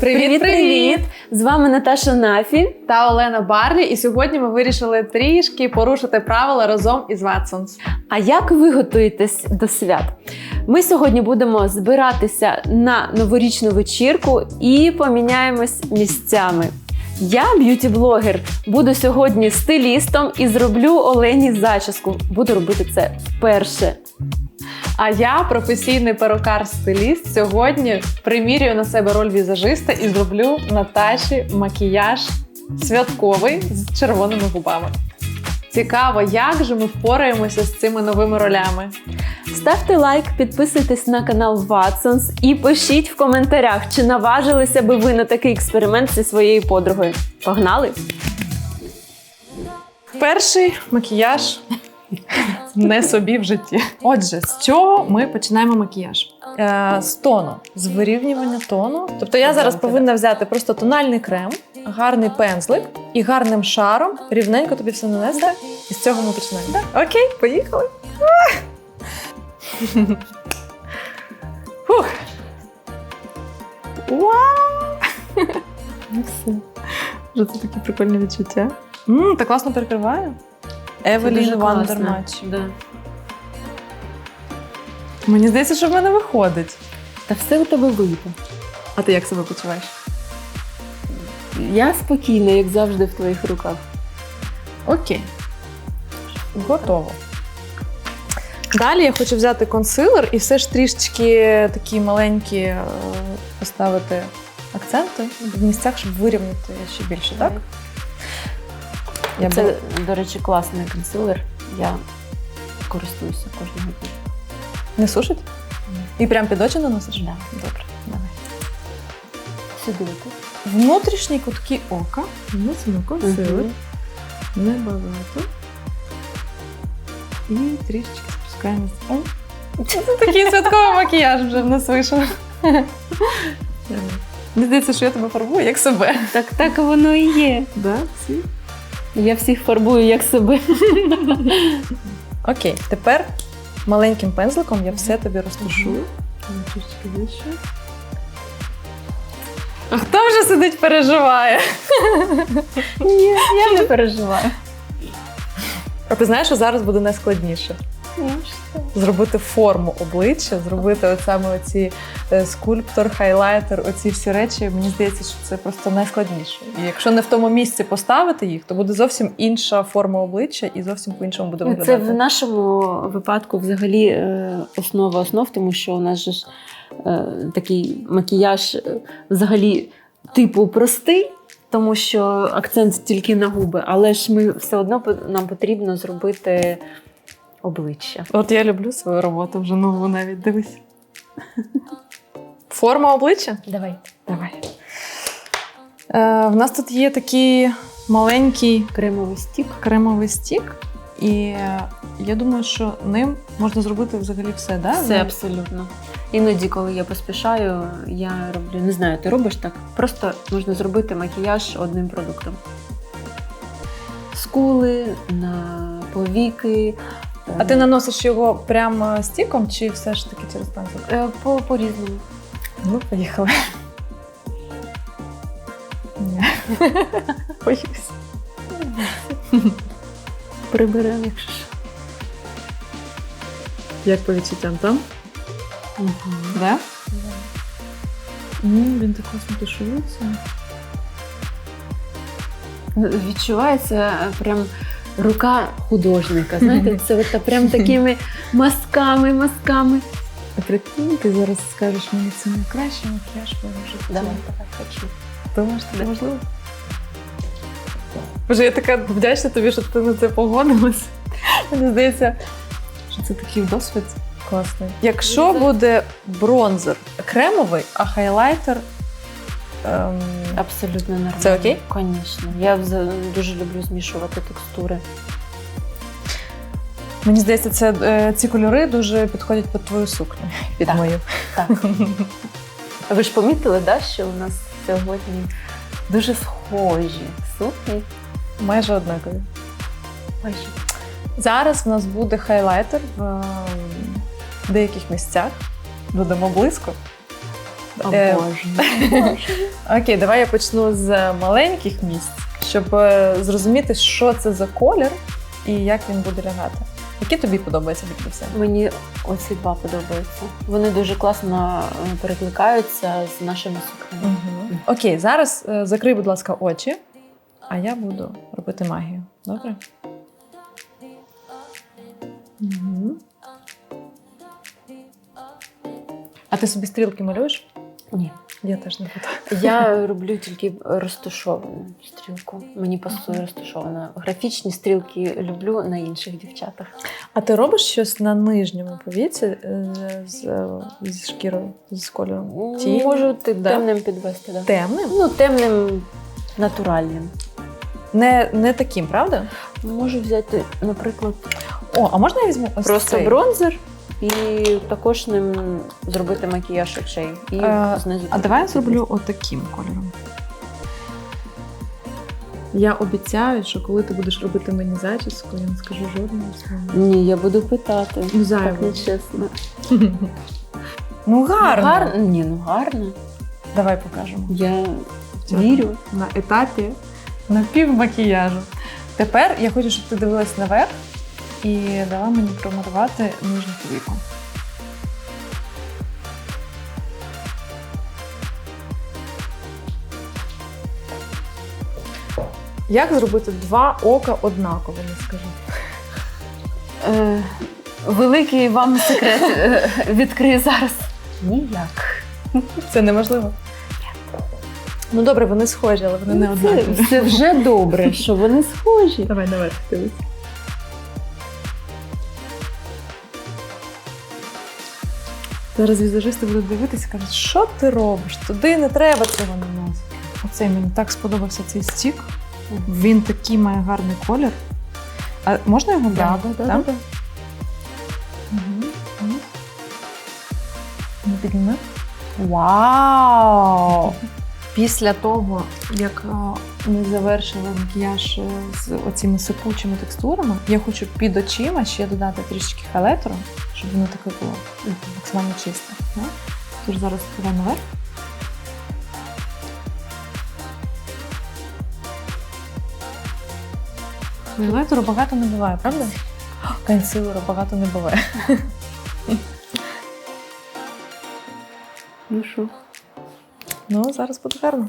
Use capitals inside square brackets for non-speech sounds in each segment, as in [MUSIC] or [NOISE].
Привіт-привіт! З вами Наташа Нафі. та Олена Барлі. І сьогодні ми вирішили трішки порушити правила разом із Watsons. А як ви готуєтесь до свят? Ми сьогодні будемо збиратися на новорічну вечірку і поміняємось місцями. Я б'юті-блогер, буду сьогодні стилістом і зроблю Олені зачіску. Буду робити це вперше. А я професійний перукар-стиліст. Сьогодні примірюю на себе роль візажиста і зроблю Наташі макіяж святковий з червоними губами. Цікаво, як же ми впораємося з цими новими ролями. Ставте лайк, підписуйтесь на канал Watsons і пишіть в коментарях, чи наважилися би ви на такий експеримент зі своєю подругою. Погнали! Перший макіяж не собі в житті. Отже, з чого ми починаємо макіяж? Е, з тону, з вирівнювання тону. Тобто я зараз повинна взяти просто тональний крем, гарний пензлик і гарним шаром рівненько тобі все нанести. І з цього ми починаємо. Окей, поїхали. Фух. Вау! Ну це такі прикольні відчуття. Мм, так класно перекриває. Евелін Вандермач. Да. Мені здається, що в мене виходить. Та все у тебе вийде. А ти як себе почуваєш? Я спокійна, як завжди, в твоїх руках. Окей. Готово. Далі я хочу взяти консилер і все ж трішечки такі маленькі е, поставити акценти в місцях, щоб вирівняти ще більше, так? Я Це, беру- до речі, класний консилер. Я користуюся кожного дня. Не сушить? І прям під очі наносиш? Да. Добре, давай. Сюди тут. Внутрішні кутки ока наносимо консилер. Мгм. Небагато. І трішечки спускаємося. О, Це такий святковий макіяж вже в нас вийшов. [LAUGHS] Мені здається, що я тебе фарбую як себе. Так, так воно і є. Да? Всі? Я всіх фарбую як себе. Окей, тепер маленьким пензликом я все тобі розташую. Трішечки вище. А хто вже сидить, переживає? Ні, я не переживаю. А ти знаєш, що зараз буде найскладніше? Зробити форму обличчя, зробити от саме оці е, скульптор, хайлайтер, оці всі речі. Мені здається, що це просто найскладніше. І якщо не в тому місці поставити їх, то буде зовсім інша форма обличчя і зовсім по-іншому буде виглядати. Це в нашому випадку взагалі е, основа основ, тому що у нас же ж е, такий макіяж взагалі типу простий, тому що акцент тільки на губи, але ж ми все одно нам потрібно зробити обличчя. От я люблю свою роботу вже нову навіть дивись. Форма обличчя? Давай. Давай. Е, в нас тут є такий маленький Кремовий стік. кремовий стік, і я думаю, що ним можна зробити взагалі все, да? Все абсолютно. Іноді, коли я поспішаю, я роблю, не знаю, ти робиш так. Просто можна зробити макіяж одним продуктом. Скули, на повіки. А ти наносиш його прямо стіком чи все ж таки через пензлик? Е, по, по-різному. Ну, поїхали. Ні. [LAUGHS] Боюсь. Приберемо, якщо що. Як по відчуттям там? Да? Ну, він так класно тушується. Відчувається прям рука художника. Знаєте, це от прям такими мазками, мазками. А прикинь, ти зараз скажеш мені це найкращий макіяж в моєму житті. Давай, давай, хочу. Думаєш, це можливо? Боже, я така вдячна тобі, що ти на це погодилась. Мені здається, що це такий досвід класний. Якщо буде бронзер кремовий, а хайлайтер. Ем, Абсолютно нормально. Це окей? Звісно. Я вза- дуже люблю змішувати текстури. мені здається, це, е, ці кольори дуже підходять під твою сукню. Під Так. мою. Так. Ви ж помітили, да, що у нас сьогодні дуже схожі сукні. Майже однакові. Майже. Зараз в нас буде хайлайтер в ем, деяких місцях. Додамо близько. Е, Обожнюю. Окей, давай я почну з маленьких місць, щоб е, зрозуміти, що це за колір і як він буде лягати. Які тобі подобаються всього? Мені оці два подобаються. Вони дуже класно е, перекликаються з нашими сукнями. Угу. Окей, зараз е, закрий, будь ласка, очі, а я буду робити магію. Добре? Угу. А ти собі стрілки малюєш? Ні. Я теж не буду. Я [LAUGHS] роблю тільки розташовану стрілку. Мені пасує розташована. Графічні стрілки люблю на інших дівчатах. А ти робиш щось на нижньому повіці е, з, зі шкірою, з кольором? Тінь? Можу ти Да. темним підвести. Да. Темним? Ну, темним натуральним. Не, не таким, правда? Можу взяти, наприклад, О, а можна я візьму ось просто цей? бронзер і також ним зробити макіяж очей. І Е, знизу. А давай я зроблю отаким кольором. Я обіцяю, що коли ти будеш робити мені зачіску, я не скажу жодного слова. Ні, я буду питати. Ну, Так зайво. нечесно. Ну гарно. Гарно? Ні, ну гарно. Давай покажемо. Я вірю. На етапі напівмакіяжу. Тепер я хочу, щоб ти дивилась наверх і дала мені промалювати нижню повіку. Як зробити два ока однаково, не скажи. Е, великий вам секрет е, відкрию зараз. Ніяк. Це неможливо. Ну добре, вони схожі, але вони не це, однакові. це вже добре, що вони схожі. Давай наверх дивись. Зараз візажисти будуть дивитися і кажуть, що ти робиш? Туди не треба цього наносити. Оцей мені так сподобався цей стік. Він такий має гарний колір. А можна його брати? Так? Мгм. Мгм. Ну, підніми. Вау! Після того, як ми завершили макіяж е, з оціми сипучими текстурами, я хочу під очима ще додати трішечки халетру, щоб воно таке було ну, максимально чисте. Тож зараз давай наверх. Халетру багато не буває, правда? Консилеру багато не буває. Ну що? Ну, зараз буде гарно.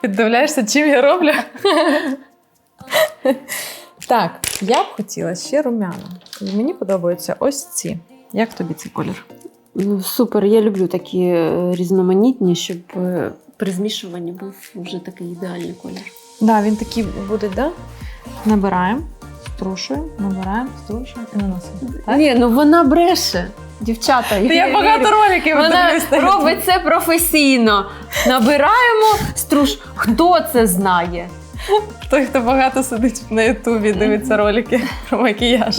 Піддивляєшся, чим я роблю? так, я б хотіла ще румяна. Мені подобаються ось ці. Як тобі цей колір? Ну, супер, я люблю такі е, різноманітні, щоб е, при змішуванні був вже такий ідеальний колір. Да, він такий буде, да? Набираємо, струшуємо, набираємо, струшуємо і наносимо. Так? Ні, ну вона бреше. Дівчата, Я багато роликів Вона робить це професійно. Набираємо струш. Хто це знає? Той, хто багато сидить на Ютубі, дивиться ролики [LAUGHS] про макіяж.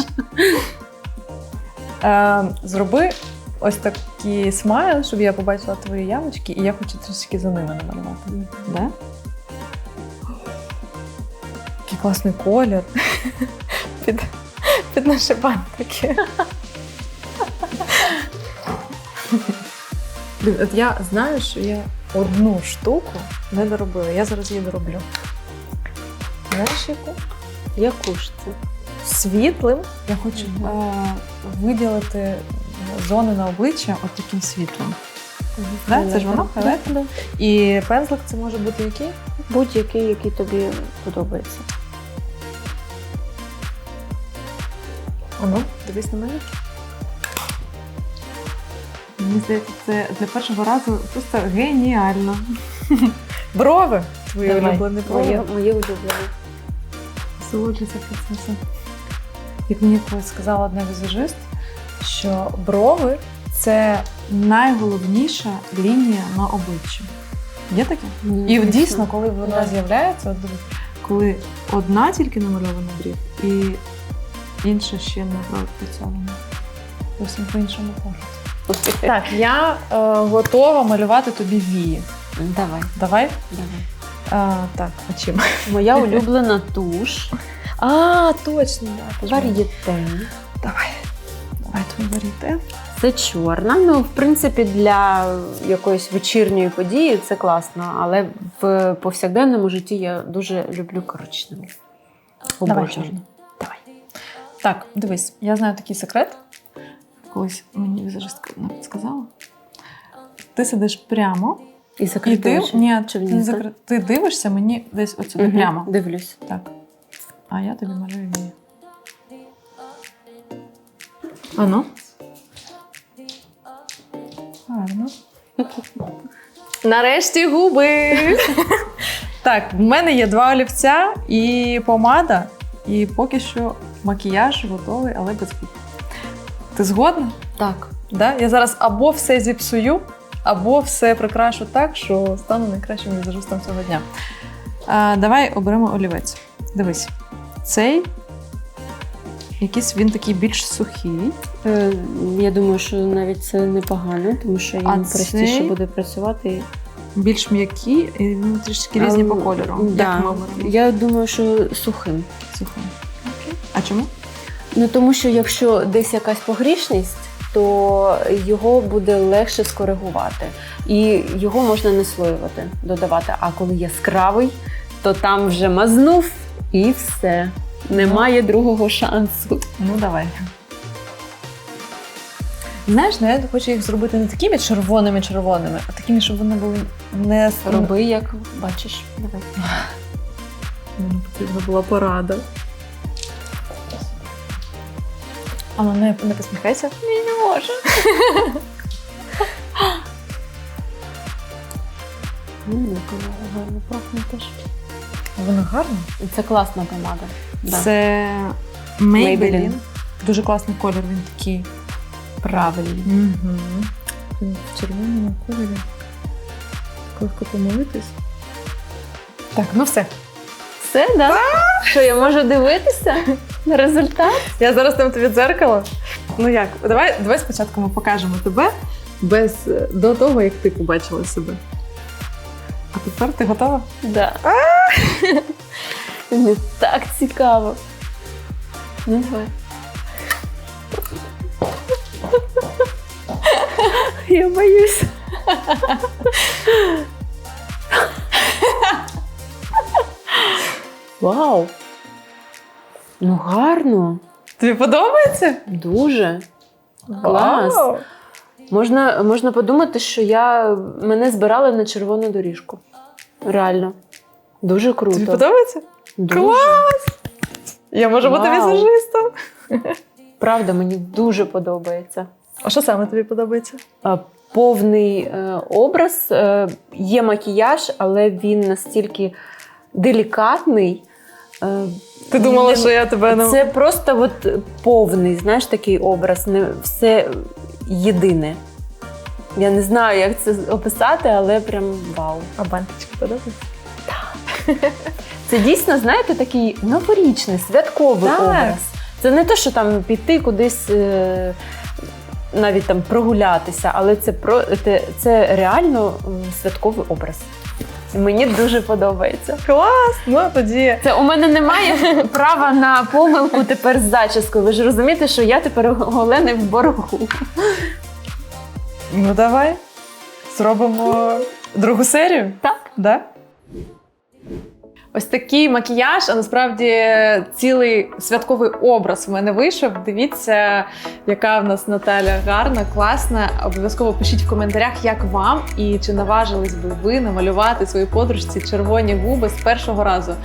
Е, зроби ось такий смайл, щоб я побачила твої ямочки, і я хочу трішки за ними намалювати. Да? Класний колір. Під, під наші бантики. Блін, От я знаю, що я одну штуку не доробила. Я зараз її дороблю. Знаєш яку? Яку ж це? Світлим. Я хочу е, виділити зони на обличчя от таким світлом. Да, це ж воно, халет? І пензлик це може бути який? Будь-який, який тобі подобається. Ану, дивись на мене. Мені здається, це для першого разу просто геніально. [LAUGHS] Брови! Твої Давай. улюблені Моє, брови. моє улюблене. Насолоджуйся процесом. Як мені колись сказала одна візажист, що брови це найголовніша лінія на обличчі. Є таке? І Звісно. дійсно, коли вона Да. з'являється, от дивись, коли одна тільки намальована брів, і інша ще не пропрацьована. Зовсім по-іншому погляд. Так, я е, готова малювати тобі вії. Давай, Давай. давай. А, так, а чим? Моя [LAUGHS] улюблена туш. А, точно, да. Вар'єте. Давай. Давай твої варіте. Це чорна. Ну, в принципі, для якоїсь вечірньої події це класно, але в повсякденному житті я дуже люблю коричневу. Обожнюю. Так, дивись, я знаю такий секрет. Колись мені візажистка сказала. Ти сидиш прямо, І і закрити ти, ні, ти, не закри... ти дивишся мені десь отсюди Мгм, прямо. Дивлюсь. Так. А я тобі малюю вії. Ану. Гарно. Нарешті губи. [LAUGHS] так, в мене є два олівця і помада, і поки що макіяж готовий, але без губ. Ти згодна? Так. Да? Я зараз або все зіпсую, або все прикрашу так, що стану найкращим візажистом цього дня. А, давай оберемо олівець. Дивись, цей якийсь він такий більш сухий. Е, я думаю, що навіть це непогано, тому що їм А простіше цей? буде працювати. Більш м'який, і він трішки різні по кольору. Да. Ми? Я думаю, що сухим. Сухий. А чому? Ну тому що якщо десь якась погрішність, то його буде легше скоригувати. І його можна не слоювати, додавати. А коли яскравий, то там вже мазнув і все. Немає другого шансу. Ну, давай. Знаєш, ну, я хочу їх зробити не такими червоними-червоними, а такими, щоб вони були не Роби, як бачиш. Давай. Мені потрібна була порада. А ну не, не посміхайся. Не можу. Ну, гарно пахне теж. Воно гарно. Це класна помада. Це Maybelline. Maybelline. Дуже класний колір, він такий. правильно. Угу. В червоному кольорі. Легко помилитись. Так, ну все. Все, да? Що я можу дивитися на результат? Я зараз там тобі дзеркало. Ну як? Давай, давай спочатку ми покажемо тебе без до того, як ти побачила себе. А тепер ти готова? Да. [LAUGHS] Мені так цікаво. Ну, давай. [LAUGHS] Я боюсь. [LAUGHS] Вау! Ну гарно, Тобі подобається? дуже. Клас. Вау! Можна, можна подумати, що я мене збирали на червону доріжку. Реально. Дуже круто. Тобі подобається? Дуже. Клас! Я можу бути візажистом. Правда, мені дуже подобається. А що саме тобі подобається? Повний е, образ, е, є макіяж, але він настільки делікатний. Е, Ти думала, не- що я тебе не Це просто от повний, знаєш, такий образ, не все єдине. Я не знаю, як це описати, але прям вау. А бантички подобаються? Це дійсно, знаєте, такий новорічний, святковий Так. образ. Це не те, що там піти кудись. е, Навіть там прогулятися, але це про це, це реально святковий образ. Мені дуже подобається. Клас! Ну тоді. Це у мене немає [LAUGHS] права на помилку тепер з зачіскою. Ви ж розумієте, що я тепер голений в боргу. Ну давай. Зробимо другу серію. Так. Да? Ось такий макіяж, а насправді цілий святковий образ в мене вийшов. Дивіться, яка в нас Наталя гарна, класна. Обов'язково пишіть в коментарях, як вам і чи наважились би ви намалювати своїй подружці червоні губи з першого разу.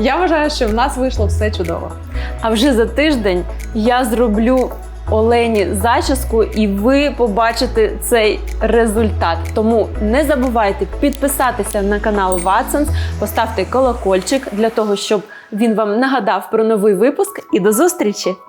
Я вважаю, що в нас вийшло все чудово. А вже за тиждень я зроблю Олені зачіску, і ви побачите цей результат. Тому не забувайте підписатися на канал Watsons, поставте колокольчик для того, щоб він вам нагадав про новий випуск. І до зустрічі!